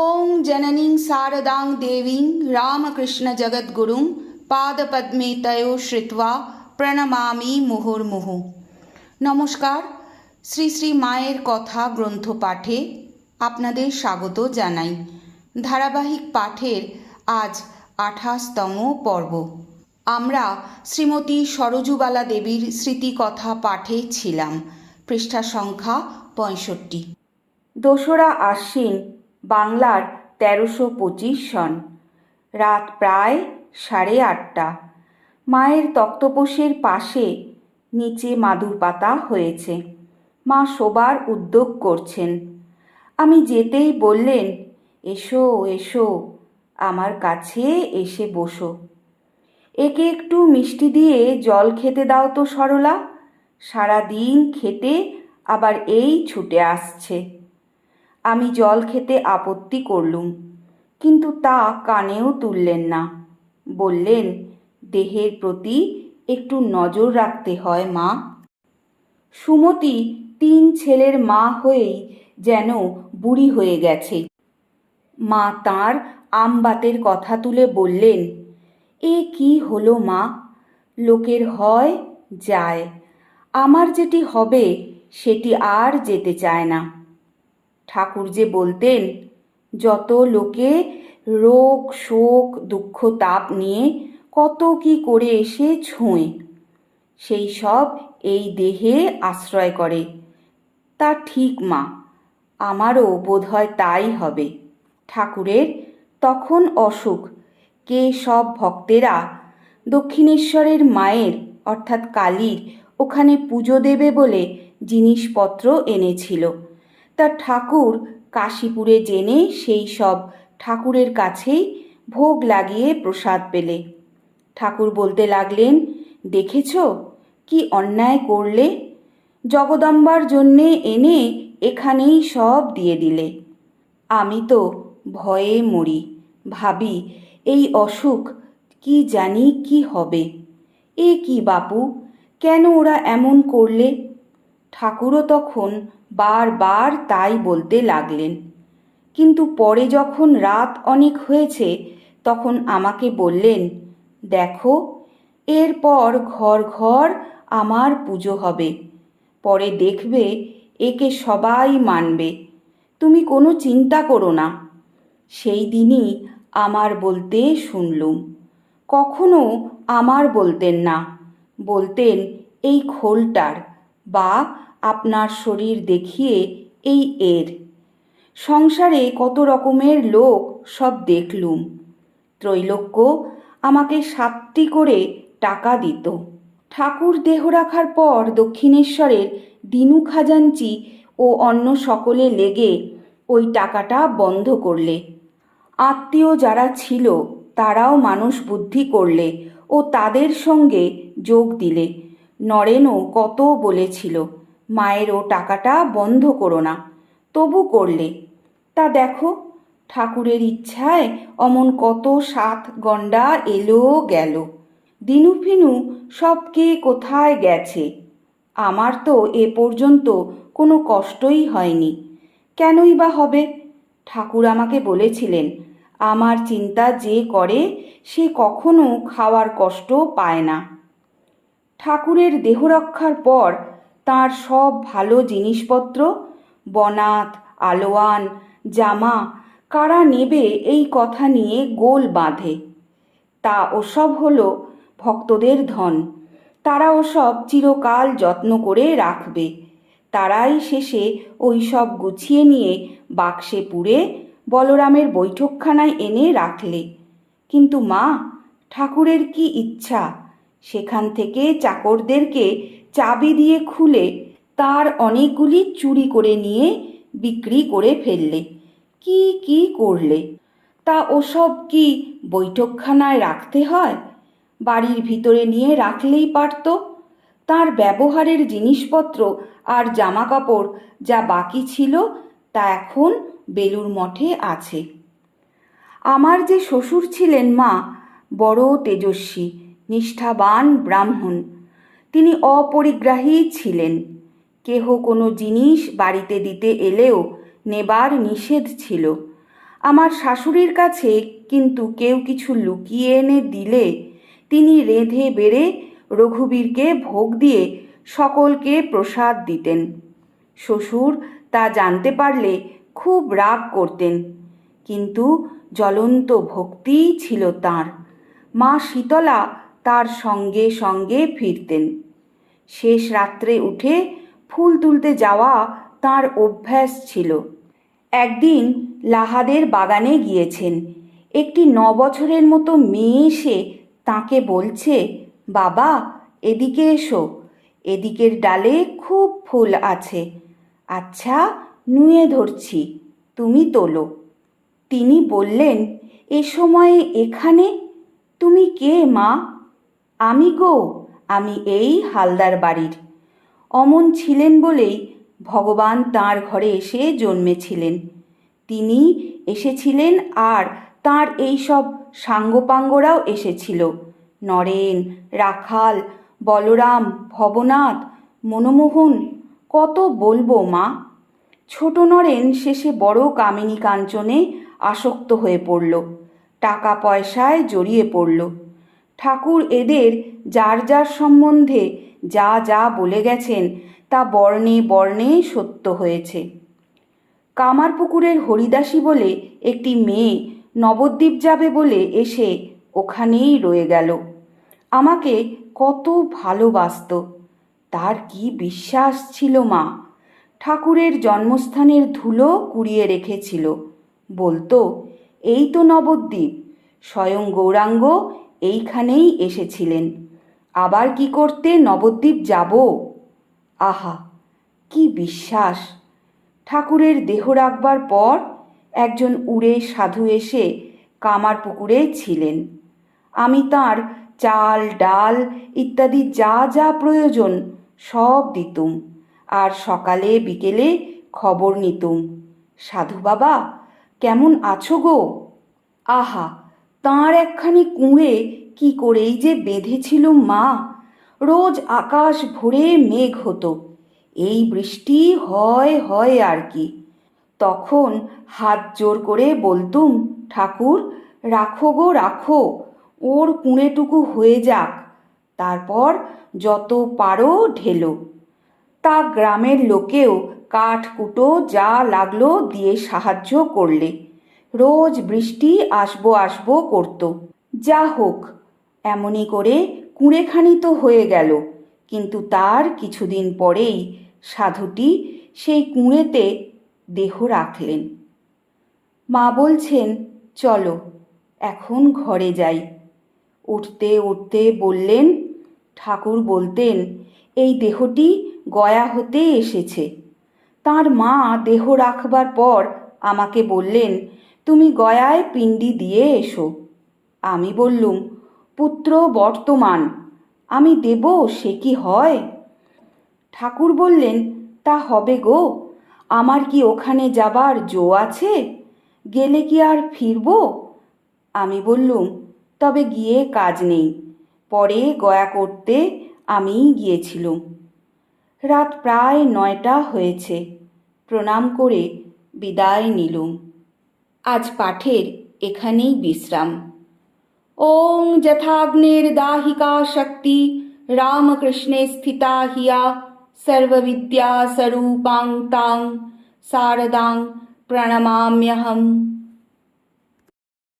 ওং জননীং শারদাং দেবীং রামকৃষ্ণ জগদ্গুরুং পাদপদ্মে তয় শ্রিত্বা প্রণমামি মুহুর্মুহ নমস্কার শ্রী শ্রী মায়ের কথা গ্রন্থ পাঠে আপনাদের স্বাগত জানাই। ধারাবাহিক পাঠের আজ আঠাশতম পর্ব। আমরা শ্রীমতী সরজুবালা দেবীর স্মৃতিকথা পাঠে ছিলাম, পৃষ্ঠা সংখ্যা পঁয়ষট্টি। দোসরা আশ্বিন বাংলার তেরোশো পঁচিশ সন। রাত প্রায় সাড়ে আটটা। মায়ের তক্তপোষের পাশে নিচে মাদুর পাতা হয়েছে। মা শোবার উদ্যোগ করছেন। আমি যেতেই বললেন, এসো এসো, আমার কাছে এসে বসো। একে একটু মিষ্টি দিয়ে জল খেতে দাও তো সরলা। সারা দিন খেতে আবার এই ছুটে আসছে। আমি জল খেতে আপত্তি করলুম, কিন্তু তা কানেও তুললেন না। বললেন, দেহের প্রতি একটু নজর রাখতে হয়, মা। সুমতি তিন ছেলের মা হয়েই যেন বুড়ি হয়ে গেছে। মা তাঁর আমবাতের কথা তুলে বললেন, এ কি হলো, মা? লোকের হয়, যায়। আমার যেটি হবে, সেটি আর যেতে চায় না। ঠাকুর যে বলতেন, যত লোকে রোগ, শোক, দুঃখ, তাপ নিয়ে কত কি করে এসে ছোঁয়, সেই সব এই দেহে আশ্রয় করে। তা ঠিক মা, আমারও বোধহয় তাই হবে। ঠাকুরের তখন অসুখ, কে সব ভক্তেরা দক্ষিণেশ্বরের মায়ের, অর্থাৎ কালীর, ওখানে পুজো দেবে বলে জিনিসপত্র এনেছিল। তা ঠাকুর কাশীপুরে জেনে সেই সব ঠাকুরের কাছেই ভোগ লাগিয়ে প্রসাদ পেলে। ঠাকুর বলতে লাগলেন, দেখেছ কি অন্যায় করলে? জগদম্বার জন্যে এনে এখানেই সব দিয়ে দিলে। আমি তো ভয়ে মরি, ভাবি এই অসুখ কি জানি কি হবে। এ কি বাপু, কেন ওরা এমন করলে? ঠাকুরও তখন বারবার তাই বলতে লাগলেন। কিন্তু পরে যখন রাত অনেক হয়েছে, তখন আমাকে বললেন, দেখো, এরপর ঘর ঘর আমার পুজো হবে। পরে দেখবে একে সবাই মানবে। তুমি কোনো চিন্তা করো না সেই দিনই আমার বলতে শুনলুম। কখনো আমার বলতেন না। বলতেন, এই খোলটার বা আপনার শরীর দেখিয়ে এই এর। সংসারে কত রকমের লোক সব দেখলুম। ত্রৈলোক্য আমাকে সাতটি করে টাকা দিত। ঠাকুর দেহ রাখার পর দক্ষিণেশ্বরের দিনু খাজাঞ্চি ও অন্য সকলে লেগে ওই টাকাটা বন্ধ করলে। আত্মীয় যারা ছিল তারাও মানুষ বুদ্ধি করলে ও তাদের সঙ্গে যোগ দিলে। নরেনও কত বলেছিল, মায়ের ও টাকাটা বন্ধ করো না, তবু করলে। তা দেখো, ঠাকুরের ইচ্ছায় অমন কত সাত গণ্ডা এলো গেল। দিনু ফিনু সব কে কোথায় গেছে? আমার তো এ পর্যন্ত কোনো কষ্টই হয়নি। কেনই বা হবে? ঠাকুর আমাকে বলেছিলেন, আমার চিন্তা যে করে, সে কখনো খাওয়ার কষ্ট পায় না। ঠাকুরের দেহ রক্ষার পর তার সব ভালো জিনিসপত্র, বনাত, আলোয়ান, জামা, কারা নেবে এই কথা নিয়ে গোল বাঁধে। তা ওসব হল ভক্তদের ধন। তারা ওসব চিরকাল যত্ন করে রাখবে। তারাই শেষে ওই সব গুছিয়ে নিয়ে বাক্সে পুড়ে বলরামের বৈঠকখানায় এনে রাখলে। কিন্তু মা, ঠাকুরের কি ইচ্ছা? সেখান থেকে চাকরদেরকে চাবি দিয়ে খুলে তার অনেকগুলি চুরি করে নিয়ে বিক্রি করে ফেললে। কি কি করলে? তা ওসব কি বৈঠকখানায় রাখতে হয়? বাড়ির ভিতরে নিয়ে রাখলেই পারত? তার ব্যবহারের জিনিসপত্র আর জামা কাপড় যা বাকি ছিল তা এখন বেলুর মঠে আছে। আমার যে শ্বশুর ছিলেন মা, বড় তেজস্বী। নিষ্ঠাবান ব্রাহ্মণ। তিনি অপরিগ্রাহী ছিলেন। কেহ কোনো জিনিস বাড়িতে দিতে এলেও নেবার নিষেধ ছিল। আমার শাশুড়ির কাছে কিন্তু কেউ কিছু লুকিয়ে এনে দিলে তিনি রেঁধে বেড়ে রঘুবীরকে ভোগ দিয়ে সকলকে প্রসাদ দিতেন। শ্বশুর তা জানতে পারলে খুব রাগ করতেন, কিন্তু জ্বলন্ত ভক্তি ছিল তার। মা শীতলা তার সঙ্গে সঙ্গে ফিরতেন। শেষ রাত্রে উঠে ফুল তুলতে যাওয়া তার অভ্যাস ছিল। একদিন লাহাদের বাগানে গিয়েছেন। একটি ন বছরের মতো মেয়ে এসে তাকে বলছে, বাবা, এদিকে এসো। এদিকের ডালে খুব ফুল আছে। আচ্ছা নুয়ে ধরছি। তুমি তোলো। তিনি বললেন, এ সময়ে এখানে? তুমি কে মা? আমি গো, আমি এই হালদার বাড়ির। অমন ছিলেন বলেই ভগবান তার ঘরে এসে জন্মেছিলেন। তিনি এসেছিলেন আর তার এই সব সাঙ্গপাঙ্গরাও এসেছিল। নরেন, রাখাল, বলরাম, ভবনাথ, মনমোহন, কত বলব মা? ছোট নরেন শেষে বড় কামিনী কাঞ্চনে আসক্ত হয়ে পড়ল। টাকা পয়সায় জড়িয়ে পড়ল। ঠাকুর এদের যার যার সম্বন্ধে যা যা বলে গেছেন, তা বর্ণে বর্ণে সত্য হয়েছে। কামারপুকুরের হরিদাসী বলে একটি মেয়ে নবদ্বীপ যাবে বলে এসে ওখানেই রয়ে গেল। আমাকে কত ভালোবাসত, তার কি বিশ্বাস ছিল মা? ঠাকুরের জন্মস্থানের ধুলো কুড়িয়ে রেখেছিল। বলতো, এই তো নবদ্বীপ, স্বয়ং গৌরাঙ্গ এইখানেই এসেছিলেন। আবার কি করতে নবদ্বীপ যাব? আহা, কি বিশ্বাস! ঠাকুরের দেহ রাখবার পর একজন উড়ে সাধু এসে কামার পুকুরে ছিলেন। আমি তার চাল, ডাল ইত্যাদি যা যা প্রয়োজন সব দিতুম আর সকালে, বিকেলে খবর নিতুম। সাধু বাবা, কেমন আছো গো? আহা তাঁর একখানি কুঁড়ে কি করেই যে বেঁধেছিল মা। রোজ আকাশ ভরে মেঘ হতো, এই বৃষ্টি হয় হয় আর কি। তখন হাত জোর করে বলতুম, ঠাকুর, রাখো গো, রাখো, ওর কুঁড়েটুকু হয়ে যাক, তারপর যত পারো ঢেলো। তা গ্রামের লোকেও কাঠ কুটো যা লাগল দিয়ে সাহায্য করলে। রোজ বৃষ্টি, আসব আসব করতো। যা হোক, এমনই করে কুঁড়েখানি তো হয়ে গেল। কিন্তু তার কিছুদিন পরেই সাধুটি সেই কুঁড়েতে দেহ রাখলেন। মা বলছেন, চলো, এখন ঘরে যাই। উঠতে উঠতে বললেন, ঠাকুর বলতেন, এই দেহটি গয়া হতে এসেছে। তার মা দেহ রাখবার পর আমাকে বললেন তুমি গয়ায় পিণ্ডি দিয়ে এসো। আমি বললুম, পুত্র বর্তমান, আমি দেব সে কি হয়? ঠাকুর বললেন, তা হবে গো, আমার কি ওখানে যাবার জো আছে? গেলে কি আর ফিরব? আমি বললুম, তবে গিয়ে কাজ নেই, পরে গয়া করতে আমিই গিয়েছিলুম। রাত প্রায় নয়টা হয়েছে, প্রণাম করে বিদায় নিলুম। আজ পাঠের এখানেই বিশ্রাম। ওং যথাগ্নির্দাহিকা শক্তি রামকৃষ্ণে স্থিতা হিয়া সর্ববিদ্যাস্বরূপাং তাং শারদাং প্রণমাম্যহম।